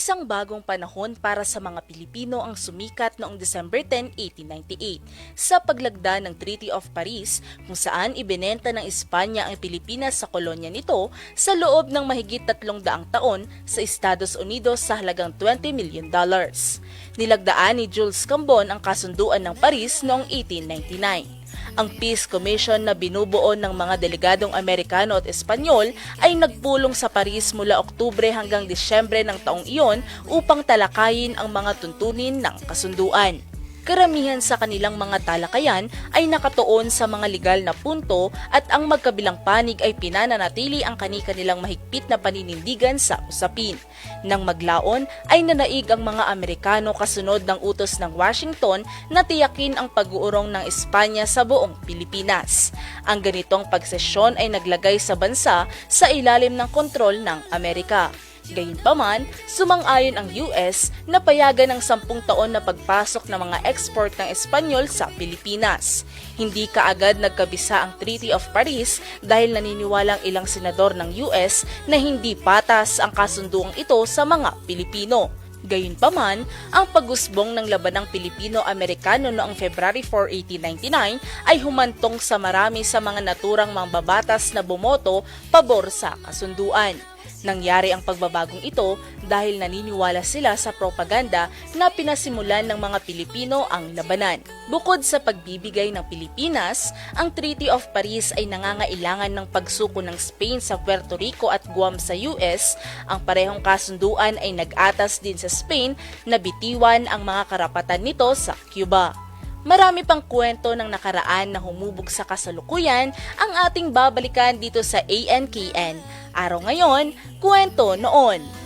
Isang bagong panahon para sa mga Pilipino ang sumikat noong December 10, 1898 sa paglagda ng Treaty of Paris kung saan ibinenta ng Espanya ang Pilipinas sa kolonya nito sa loob ng mahigit tatlong daang taon sa Estados Unidos sa halagang 20 million dollars. Nilagdaan ni Jules Cambon ang kasunduan ng Paris noong 1899. Ang Peace Commission na binubuo ng mga delegadong Amerikano at Espanyol ay nagpulong sa Paris mula Oktubre hanggang Disyembre ng taong iyon upang talakayin ang mga tuntunin ng kasunduan. Karamihan sa kanilang mga talakayan ay nakatuon sa mga legal na punto at ang magkabilang panig ay pinananatili ang kani-kanilang mahigpit na paninindigan sa usapin. Nang maglaon ay nanaig ang mga Amerikano kasunod ng utos ng Washington na tiyakin ang pag-uurong ng Espanya sa buong Pilipinas. Ang ganitong pagsesyon ay naglagay sa bansa sa ilalim ng kontrol ng Amerika. Gayunpaman, sumang-ayon ang US na payagan ng sampung taon na pagpasok ng mga export ng Espanyol sa Pilipinas. Hindi kaagad nagkabisa ang Treaty of Paris dahil naniniwalang ilang senador ng US na hindi patas ang kasunduang ito sa mga Pilipino. Gayunpaman, ang pagusbong ng labanang Pilipino-Amerikano noong February 4, 1899 ay humantong sa marami sa mga naturang mambabatas na bumoto pabor sa kasunduan. Nangyari ang pagbabagong ito dahil naniniwala sila sa propaganda na pinasimulan ng mga Pilipino ang labanan. Bukod sa pagbibigay ng Pilipinas, ang Treaty of Paris ay nangangailangan ng pagsuko ng Spain sa Puerto Rico at Guam sa US. Ang parehong kasunduan ay nag-atas din sa Spain na bitiwan ang mga karapatan nito sa Cuba. Marami pang kwento ng nakaraan na humubog sa kasalukuyan ang ating babalikan dito sa ANKN. Araw ngayon, kwento noon.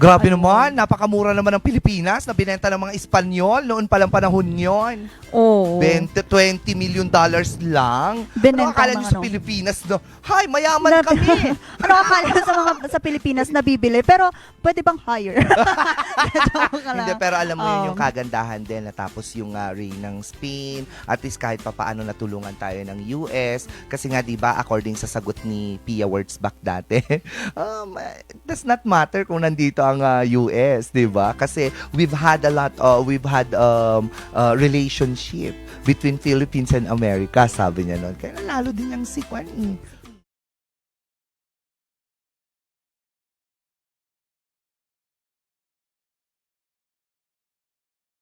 Grabe naman, napakamura naman ng Pilipinas na binenta ng mga Espanyol noon palang panahon yon. Oo. 20, 20 million dollars lang. Binenta ano akala nyo mga sa ano? Pilipinas, no? Hay, mayaman Na- kami. ano akala sa mga sa Pilipinas na bibili pero pwede bang higher? Lang. Hindi, pero alam mo yun yung kagandahan din. Natapos yung uh, reign ng Spain. At least kahit pa paano natulungan tayo ng US. Kasi nga, di ba, according sa sagot ni Pia Wurtzbach dati, um, it does not matter kung nandito ang uh, US, di ba? Kasi we've had a lot, uh, we've had um, uh, relationship between Philippines and America, sabi niya noon. Kaya lalo din yung si eh.